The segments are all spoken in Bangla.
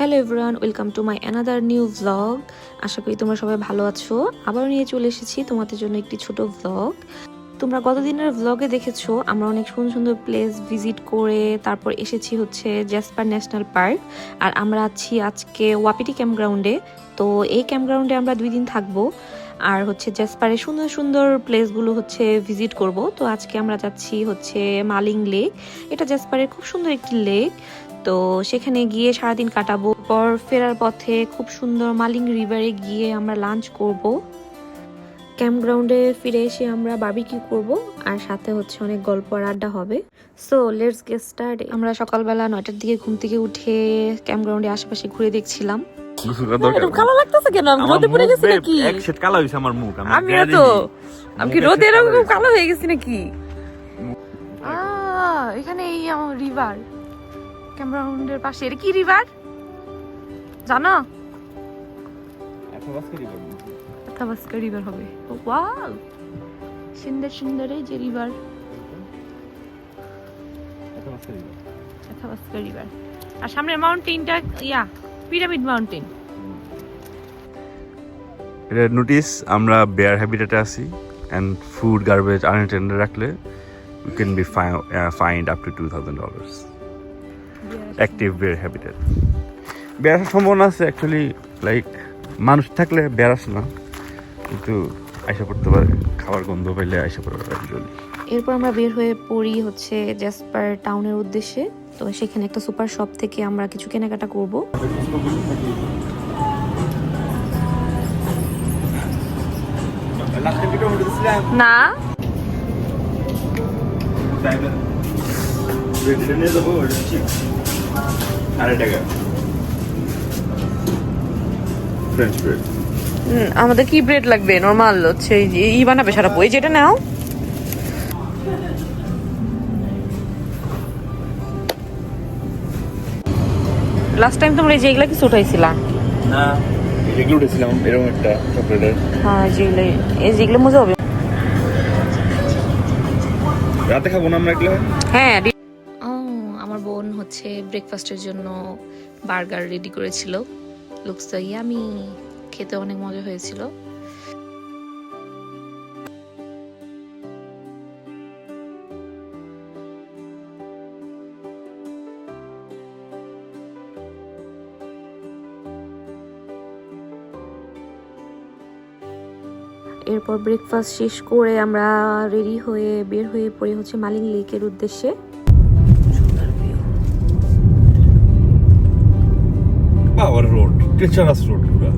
Hello everyone, welcome to my another new vlog আশা করি তোমরা সবাই ভালো আছো। আবারও নিয়ে চলে এসেছি তোমাদের জন্য একটি ছোট ভ্লগ তোমরা গতদিনের ভ্লগে দেখেছ, আমরা অনেক সুন্দর সুন্দর প্লেস ভিজিট করে তারপর এসেছি হচ্ছে জ্যাসপার ন্যাশনাল পার্ক আর আমরা আছি আজকে ওয়াপিটি ক্যাম্পগ্রাউন্ডে তো এই ক্যাম্পগ্রাউন্ডে আমরা দুই দিন থাকব। আর হচ্ছে জ্যাসপারের সুন্দর সুন্দর প্লেসগুলো হচ্ছে ভিজিট করব। তো আজকে আমরা যাচ্ছি হচ্ছে মালিং লেক এটা জ্যাসপারের খুব সুন্দর একটি লেক তো সেখানে গিয়ে সারাদিন কাটাবো। পর ফেরার পথে খুব সুন্দর মালিং রিভারে গিয়ে আমরা লাঞ্চ করব। ক্যাম্পগ্রাউন্ডে ফিরে এসে আমরা বাবিকিউ করব আর সাথে হচ্ছে অনেক গল্প আর আড্ডা হবে। সো লেটস গেট স্টার্ট আমরা সকালবেলা নয়টার দিকে ঘুম থেকে উঠে ক্যাম্পগ্রাউন্ডে আশেপাশে ঘুরে দেখছিলাম। কালো লাগতেছে কেন? আমি রোদে পড়ে গেছি নাকি? এক সেট কালো হইছে আমার মুখ আমি তো। আমি কি রোদে এরকম কালো হয়ে গেছি নাকি? আহ, এখানে এই আমার রিভার ক্যাম্পগ্রাউন্ডের পাশে। এটা কি রিভার জানো? এখন বাস করি করব। থাবাস্কা রিভার হবে ওয়াও সুন্দর সুন্দর এই যে রিভার এখন বাস করি করব। থাবাস্কা রিভার আর সামনের মাউন্টেনটা ইয়া পিরামিড মাউন্টেন এটা নোটিস আমরা বেয়ার হ্যাবিটেটে আছি অ্যান্ড ফুড গার্বেজ আনএটেন্ডে রাখলে you can be fined up to two thousand dollars active bear habitat আসার সম্ভাবনা আছে অ্যাকচুয়ালি লাইক মানুষ থাকলে আসে না কিন্তু আইসা পড়তে পারে খাবার গন্ধ পাইলে আইসা পড়তে পারে জলদি এরপর আমরা বের হয়ে পড়ি হচ্ছে জ্যাসপার টাউনের উদ্দেশ্যে তো সেখানে একটা সুপার শপ থেকে আমরা কিছু কেনাকাটা করব। না। আড়াই টাকা ফ্রেঞ্চ ব্রেড আমাদের কি ব্রেড লাগবে? নর্মাল হচ্ছে ই বানাবে সারা বই যেটা নাও। লাস্ট টাইম তোমরা এই যেগুলা কিছু উঠাইছিলা? না এগুলো উঠেছিলাম এরকম একটা চকলেটের হ্যাঁ যেগুলো এই যেগুলো মজা হবে। রাতে খাব না আমরা এগুলো? হ্যাঁ হচ্ছে ব্রেকফাস্টের জন্য বার্গার রেডি করেছিল। লুকস তো ইয়ামি খেতে অনেক মজা হয়েছিল। এরপর ব্রেকফাস্ট শেষ করে আমরা রেডি হয়ে বের হয়ে পড়ে হচ্ছে মালিং লেকের উদ্দেশ্যে। পাওয়ার রোড টিচারাস রোড পুরো।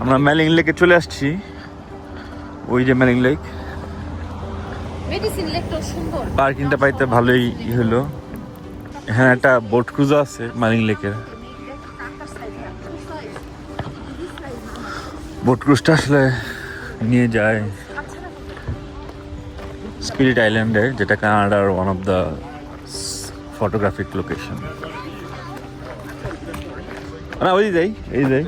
আমরা ম্যালিং লেকে চলে আসছি। ওই যে ম্যালিং লেক। মেডিসিন লেকটা সুন্দর। পার্কিংটা পাইতে ভালোই ই হলো। এখানে একটা বোট ক্রুজও আছে মালিং লেকের। বোট ক্রুজটা আসলে নিয়ে যায় স্পিরিট আইল্যান্ডে যেটা কানাডার one of the photographic location না ওই যাই এই যাই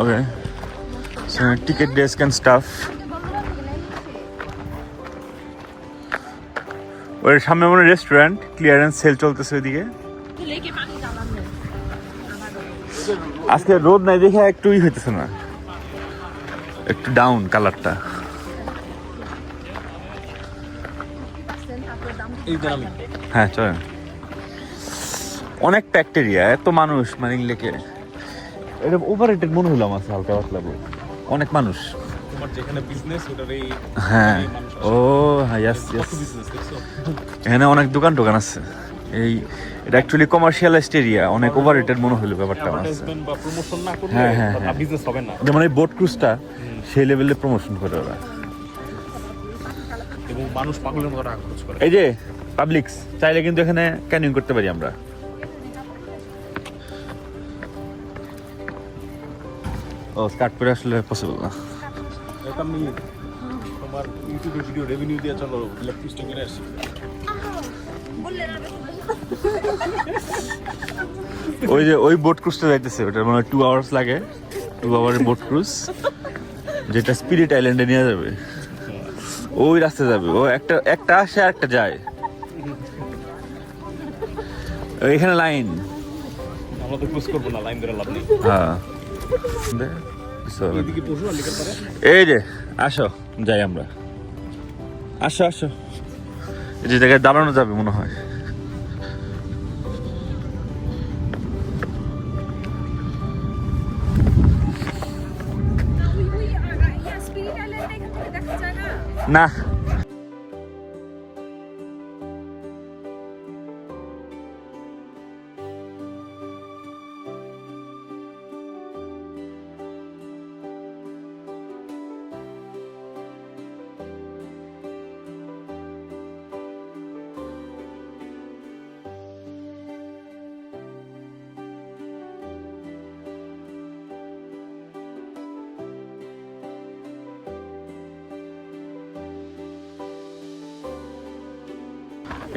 okay ticket desk and staff ওর সামনে মনে রেস্টুরেন্ট ক্লিয়ারেন্স সেল চলতেছে ওইদিকে। আজকে রোদ নাই দেখে একটুই হইতেছে না। একটু ডাউন কালারটা হ্যাঁ চলেন। অনেক ব্যাকটেরিয়া এত মানুষ মানে লেকে এটা ওভার রেটেড মনে হলো আমার হালকা পাতলা। অনেক মানুষ। হ্যাঁ। ও হ্যাঁ ইয়াস ইয়াস এখানে অনেক দোকান টোকান আছে। এই এটা অ্যাকচুয়ালি কমার্শিয়ালাইজড এরিয়া অনেক ওভার রেটেড মনে হলো ব্যাপারটা আমার হ্যাঁ, হ্যাঁ, হ্যাঁ। যেমন এই বোট ক্রুজটা সেই লেভেলে প্রমোশন করে ওরা। এবং মানুষ পাগলের মতো টাকা খরচ করে। এই যে পাবলিক্স চাইলে কিন্তু এখানে ক্যানিং করতে পারি আমরা। ও স্টার্ট করে আসলে পসিবল না। এটা আমি তোমার ইউটিউবে ভিডিও রেভিনিউ দিয়ে চলো করে আসি। ওই যে ওই বোট ক্রুজটা যাইতেছে ওটা মানে টু আওয়ার্স লাগে। টু আওয়ারের বোট ক্রুজ যেটা স্পিরিট আইল্যান্ডে নিয়ে যাবে। ওই রাস্তা যাবে। ও একটা একটা আসে আর একটা যায়। এখানে লাইন। আমরা তো ক্রুজ করব না লাইন ধরে লাভ নেই। হ্যাঁ। এই যে আসো যাই আমরা। আসো আসো। এই যে জায়গায় দাঁড়ানো যাবে মনে হয়। না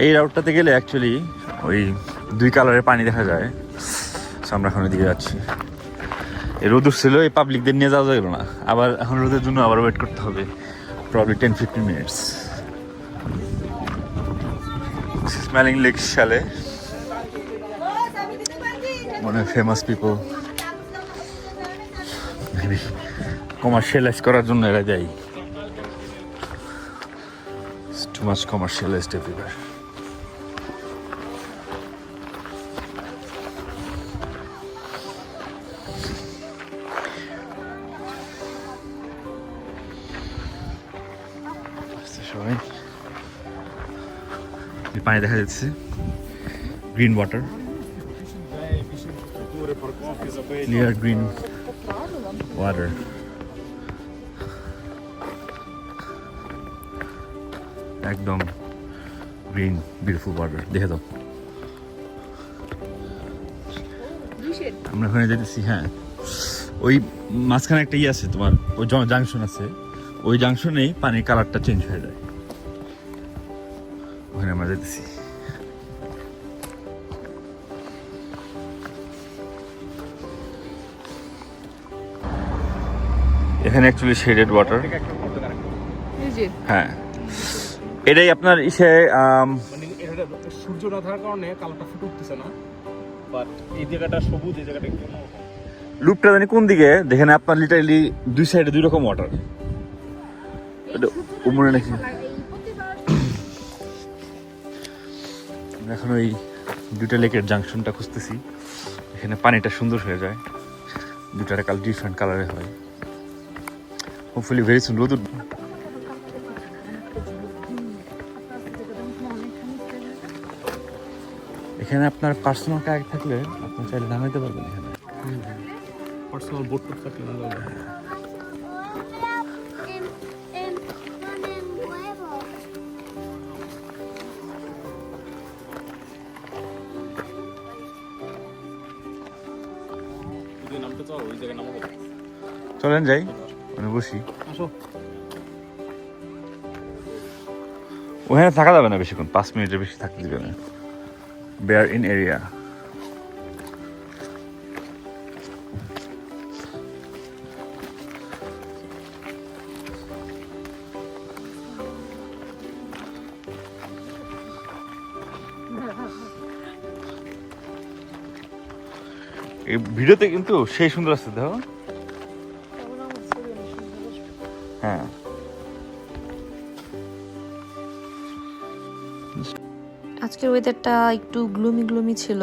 এই রাউটটাতে গেলে অ্যাকচুয়ালি ওই দুই কালারের পানি দেখা যায়। So আমরা এখন ওইদিকে যাচ্ছি। এই রোদ ছিল এই পাবলিকদের নিয়ে যাওয়া যাবে না। আবার এখন রোদের জন্য আবার ওয়েট করতে হবে। Probably ten fifteen minutes Maligne lake মনে হয় ফেমাস পিপল কমার্শিয়ালাইজ করার জন্য এরা যায়। টু মাচ কমার্শিয়ালাইজড এভরিওয়্যার পানি দেখা যাচ্ছে। Green water clear green water একদম গ্রিন বিউটিফুল ওয়াটার দেখে দাও। আমরা ওখানে যেতেছি হ্যাঁ। ওই মাঝখানে একটা ইয়ে আছে তোমার, ওই জাংশন আছে। ওই জাংশনেই পানির কালারটা চেঞ্জ হয়ে যায়। যেতেছি এখানে অ্যাকচুয়ালি শেডেড ওয়াটার হ্যাঁ। এটাই আপনার ইসে মানে সূর্য না থাকার কারণে কালারটা ফুটে উঠতেছে না। বাট এই জায়গাটা সবুজ এই জায়গাটা। লুপটা জানি কোন দিকে? দেখেন আপনার লিটারালি দুই সাইডে দুই রকম ওয়াটার উমরে নাকি? এখন ওই দুইটা লেকের জাংশনটা খুঁজতেছি। এখানে পানিটা সুন্দর হয়ে যায়। দুটার কাল ডিফারেন্ট কালারে হয়। হোপফুলি ভেরি সুন রোদ এখানে আপনার পার্সোনাল কার থাকলে আপনি চাইলে নামাইতে পারবেন এখানে। পার্সোনাল বোট থাকলে চলেন যাই মানে বসি। ওখানে থাকা যাবে না বেশিক্ষণ পাঁচ মিনিটের বেশি থাকতে দেবে না। বেয়ার ইন এরিয়া এই ভিডিওতে কিন্তু সেই সুন্দর আছে, দেখো। হ্যাঁ। আজকের ওয়েদারটা একটু গ্লুমি গ্লুমি ছিল।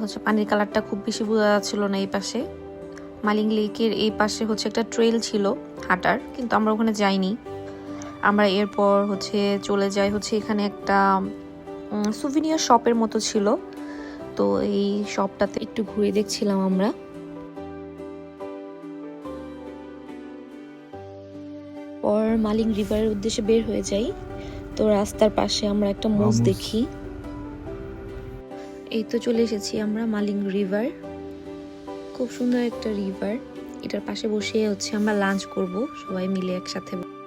হচ্ছে পানির কালারটা খুব বেশি বোঝা যাচ্ছিল না এই পাশে। মালিং লেকের এই পাশে হচ্ছে একটা ট্রেল ছিল হাঁটার, কিন্তু আমরা ওখানে যাইনি। আমরা এরপর হচ্ছে চলে যাই হচ্ছে এখানে একটা সুভিনিয়ার শপের মতো ছিল। তো এই শপটাতে একটু ঘুরে দেখছিলাম আমরা। পর মালিং রিভারের উদ্দেশ্যে বের হয়ে যাই। তো রাস্তার পাশে আমরা একটা মোজ মোজ। দেখি। এই তো চলে এসেছি আমরা মালিং রিভার খুব সুন্দর একটা রিভার এটার পাশে বসে হচ্ছে আমরা লাঞ্চ করব সবাই মিলে একসাথে।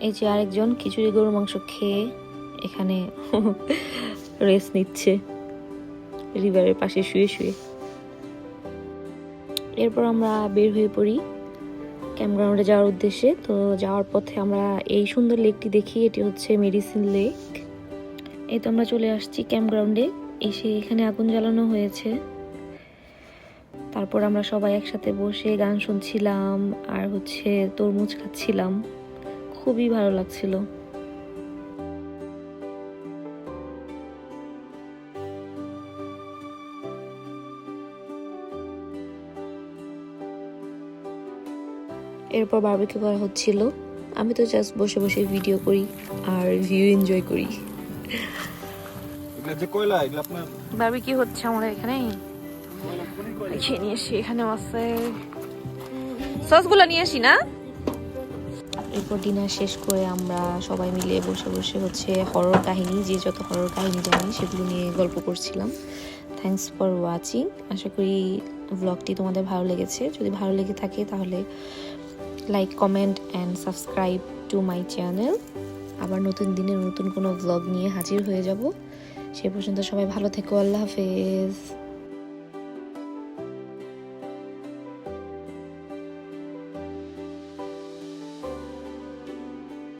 এই যে আরেকজন খিচুড়ি গরুর মাংস খেয়ে এখানে রেস্ট নিচ্ছে। রিভারের পাশে শুয়ে শুয়ে। এরপর আমরা বের হয়ে পড়ি ক্যাম্পগ্রাউন্ডে যাওয়ার উদ্দেশ্যে। তো যাওয়ার পথে আমরা এই সুন্দর লেকটি দেখি, এটি হচ্ছে মেডিসিন লেক এই তো আমরা চলে আসছি ক্যাম্পগ্রাউন্ডে এসে এখানে আগুন জ্বালানো হয়েছে। তারপর আমরা সবাই একসাথে বসে গান শুনছিলাম আর হচ্ছে তরমুজ খাচ্ছিলাম। খুবই ভালো লাগছিল। এরপর বারবিকিউ করা হচ্ছিল। আমি তো জাস্ট বসে বসে ভিডিও করি আর ভিউ এনজয় করি। এগুলা যে কয়লা এগুলা আপনার? ভাবি কি হচ্ছে আমাদের এখানে। খেয়ে নিয়ে এসি এখানেও আছে। সসগুলো নিয়ে আসি না? এরপর ডিনার শেষ করে আমরা সবাই মিলে বসে বসে হচ্ছে হরর কাহিনী, যে যত হরর কাহিনী জানি সেগুলো নিয়ে গল্প করছিলাম। থ্যাংকস ফর ওয়াচিং আশা করি ব্লগটি তোমাদের ভালো লেগেছে। যদি ভালো লেগে থাকে তাহলে like comment and subscribe to my channel আবার নতুন দিনে নতুন কোনো ব্লগ নিয়ে হাজির হয়ে যাব। সে পর্যন্ত সবাই ভালো থেকো। আল্লাহ হাফেজ।